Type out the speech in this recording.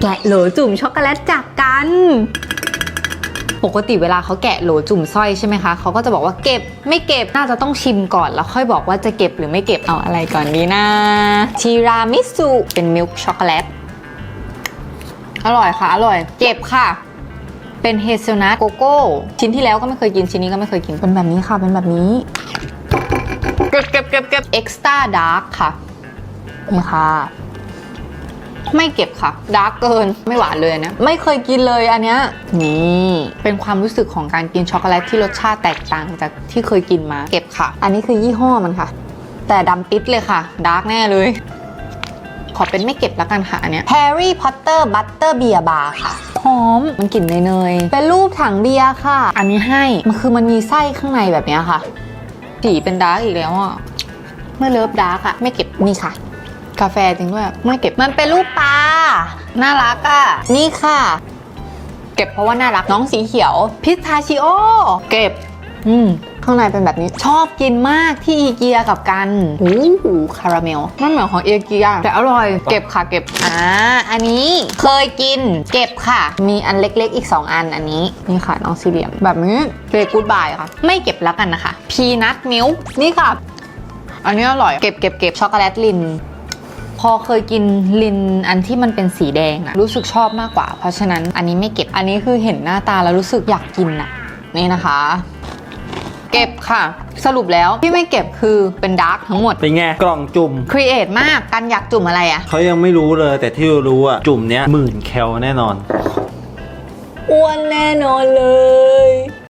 แกะโหลจุ่มช็อกโกแลตจากกัน ปกติเวลาเขาแกะโหลจุ่มสร้อยใช่ไหมคะเขาก็จะบอกว่าเก็บไม่เก็บน่าจะต้องชิมก่อนแล้วค่อยบอกว่าจะเก็บหรือไม่เก็บเอาอะไรก่อนดีนะทีรามิสุเป็นมิลค์ช็อกโกแลตอร่อยค่ะ อร่อยเก็บค่ะ เป็นเฮเซลนัทโกโก้ ชิ้นที่แล้วก็ไม่เคยกินชิ้นนี้ก็ไม่เคยกินเป็นแบบนี้ค่ะ เป็นแบบนี้เก็บเก็บเก็บเก็บเอ็กซ์ต้าดาร์กค่ะนี่ค่ะ ไม่เก็บค่ะดาร์กเกินไม่หวานเลยอันเนี้ยไม่เคยกินเลยอันเนี้ยนี่เป็นความรู้สึกของการกินช็อกโกแลตที่รสชาติแตกต่างจากที่เคยกินมาเก็บค่ะ อันนี้คือยี่ห้อมันค่ะ แต่ดำปิดเลยค่ะดาร์กแน่เลยขอเป็นไม่เก็บแล้วกันค่ะอันเนี้ย Harry Potter Butter Beer Bar ค่ะ หอม มันกลิ่นเนยๆ เป็นรูปถังเบียร์ค่ะ อันนี้ให้ มันคือมันมีไส้ข้างในแบบเนี้ยค่ะ สีเป็นดาร์กอีกแล้วอะ เมื่อเลิฟดาร์กอะไม่เก็บนี่ค่ะ กาแฟจริงด้วยไม่เก็บมันเป็นรูปปลาน่ารักอะนี่ค่ะ เก็บเพราะว่าน่ารักน้องสีเขียว พิทาชิโอ เก็บ อืมข้างในเป็นแบบนี้ชอบกินมากที่อีเกียกับกันโอ้โหคาราเมลมันเหมือนของเอเกียแต่อร่อย เก็บค่ะเก็บอ่าอันนี้เคยกิน เก็บค่ะ มีอันเล็กๆ อีก 2 อันอันนี้นี่ค่ะน้องซีเรียมแบบนี้เ a กูดบายค่ะ ไม่เก็บแล้วกันนะคะ พีนัทมิลนี่ค่ะ อันนี้อร่อยเก็บเก็บเก็บช็อกโกแลตลิน พอเคยกินลินอันที่มันเป็นสีแดงอะรู้สึกชอบมากกว่า เพราะฉะนั้นอันนี้ไม่เก็บอันนี้คือเห็นหน้าตาแล้วรู้สึกอยากกินอะนี่นะคะ เก็บค่ะ สรุปแล้วที่ไม่เก็บคือเป็นดาร์กทั้งหมดเป็นไงกล่องจุ่มครีเอทมากกันอยากจุ่มอะไรอะเขายังไม่รู้เลยแต่ที่รู้อะจุ่มเนี้ยหมื่นแคลแน่นอนอ้วนแน่นอนเลยอ